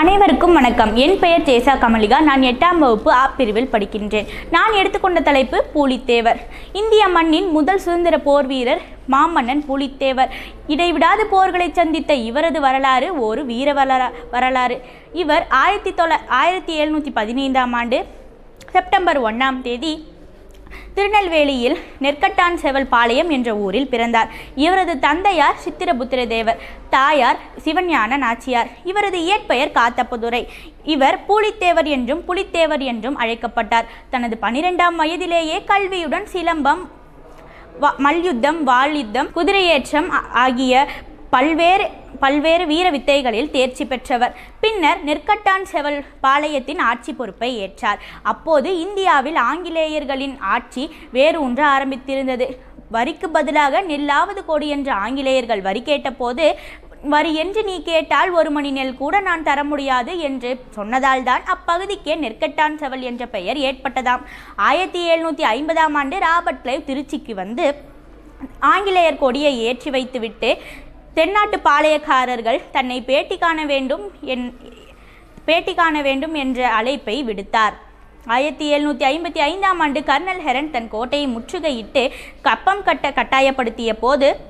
அனைவருக்கும் வணக்கம். என் பெயர் ஜேசா கமலிகா. நான் எட்டாம் வகுப்பு ஆ பிரிவில் படிக்கின்றேன். நான் எடுத்துக்கொண்ட தலைப்பு பூலித்தேவர். இந்திய மண்ணின் முதல் சுதந்திர போர் வீரர் மாமன்னன் பூலித்தேவர். இடைவிடாத போர்களை சந்தித்த இவரது வரலாறு ஒரு வீர வரலா வரலாறு. இவர் ஆயிரத்தி தொள்ள ஆயிரத்தி எழுநூற்றி பதினைந்தாம் ஆண்டு செப்டம்பர் ஒன்றாம் தேதி திருநெல்வேலியில் நெற்கட்டான் செவல் பாளையம் என்ற ஊரில் பிறந்தார். இவரது தந்தையார் சித்திரபுத்திர தேவர் தாயார் சிவஞான நாச்சியார். இவரது இயற்பெயர் காத்தப்பதுரை. இவர் பூலித்தேவர் என்றும் புலித்தேவர் என்றும் அழைக்கப்பட்டார். தனது பனிரெண்டாம் வயதிலேயே கல்வியுடன் சிலம்பம் வ- மல்யுத்தம் வாள்யுத்தம் குதிரையேற்றம் ஆகிய பல்வேறு பல்வேறு வீர வித்தைகளில் தேர்ச்சி பெற்றவர். பின்னர் நெற்கட்டான் செவல் பாளையத்தின் ஆட்சி பொறுப்பை ஏற்றார். அப்போது இந்தியாவில் ஆங்கிலேயர்களின் ஆட்சி வேறு ஒன்று ஆரம்பித்திருந்தது. வரிக்கு பதிலாக நெல்லாவது கொடி என்ற ஆங்கிலேயர்கள் வரி கேட்டபோது வரி என்று நீ கேட்டால் ஒரு மணி நெல் கூட நான் தர முடியாது என்று சொன்னதால் தான் அப்பகுதிக்கே நெற்கட்டான் செவல் என்ற பெயர் ஏற்பட்டதாம். ஆயிரத்தி எழுநூற்றி ஐம்பதாம் ஆண்டு ராபர்ட் கிளைவ் திருச்சிக்கு வந்து ஆங்கிலேயர் கொடியை ஏற்றி வைத்துவிட்டு தென்னாட்டு பாளையக்காரர்கள் தன்னை பேட்டி காண வேண்டும் என் பேட்டி காண வேண்டும் என்ற அழைப்பை விடுத்தார். ஆயிரத்தி எழுநூற்றி ஐம்பத்தி ஐந்தாம் ஆண்டு கர்னல் ஹெரன் தன் கோட்டையை முற்றுகையிட்டு கப்பம் கட்ட கட்டாயப்படுத்திய போது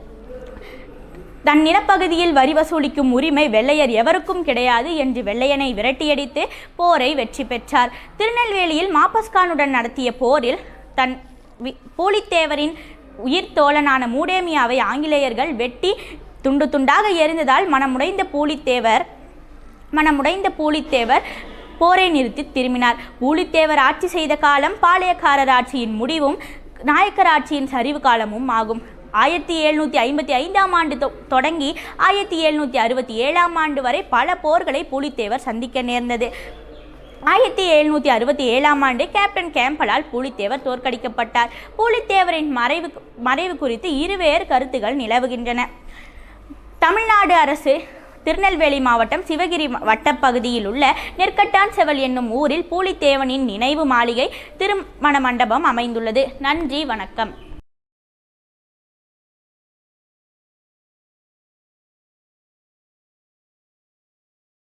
தன் நிலப்பகுதியில் வரி வசூலிக்கும் உரிமை வெள்ளையர் எவருக்கும் கிடையாது என்று வெள்ளையனை விரட்டியடித்து போரை வெற்றி பெற்றார். திருநெல்வேலியில் மாப்பஸ்கானுடன் நடத்திய போரில் தன் வி- பூலித்தேவரின் உயிர் தோழனான மூடேமியாவை ஆங்கிலேயர்கள் வெட்டி துண்டு துண்டாக எரிந்ததால் மனமுடைந்த பூலித்தேவர் மனமுடைந்த பூலித்தேவர் போரை நிறுத்தி திரும்பினார். பூலித்தேவர் ஆட்சி செய்த காலம் பாளையக்காரர் ஆட்சியின் முடிவும் நாயக்கர் ஆட்சியின் சரிவு காலமும் ஆகும். ஆயிரத்தி எழுநூற்றி ஐம்பத்தி ஐந்தாம் ஆண்டு தொ- தொடங்கி ஆயிரத்தி எழுநூற்றி அறுபத்தி ஏழாம் ஆண்டு வரை பல போர்களை பூலித்தேவர் சந்திக்க நேர்ந்தது. ஆயிரத்தி எழுநூற்றி அறுபத்தி ஏழாம் ஆண்டு கேப்டன் கேம்பலால் பூலித்தேவர் தோற்கடிக்கப்பட்டார். பூலித்தேவரின் மறைவு மறைவு குறித்து இருவேறு கருத்துகள் நிலவுகின்றன. தமிழ்நாடு அரசு திருநெல்வேலி மாவட்டம் சிவகிரி வட்டப்பகுதியில் உள்ள நெற்கட்டான் செவல் என்னும் ஊரில் பூலித்தேவனின் நினைவு மாளிகை திருமண மண்டபம் அமைந்துள்ளது. நன்றி வணக்கம்.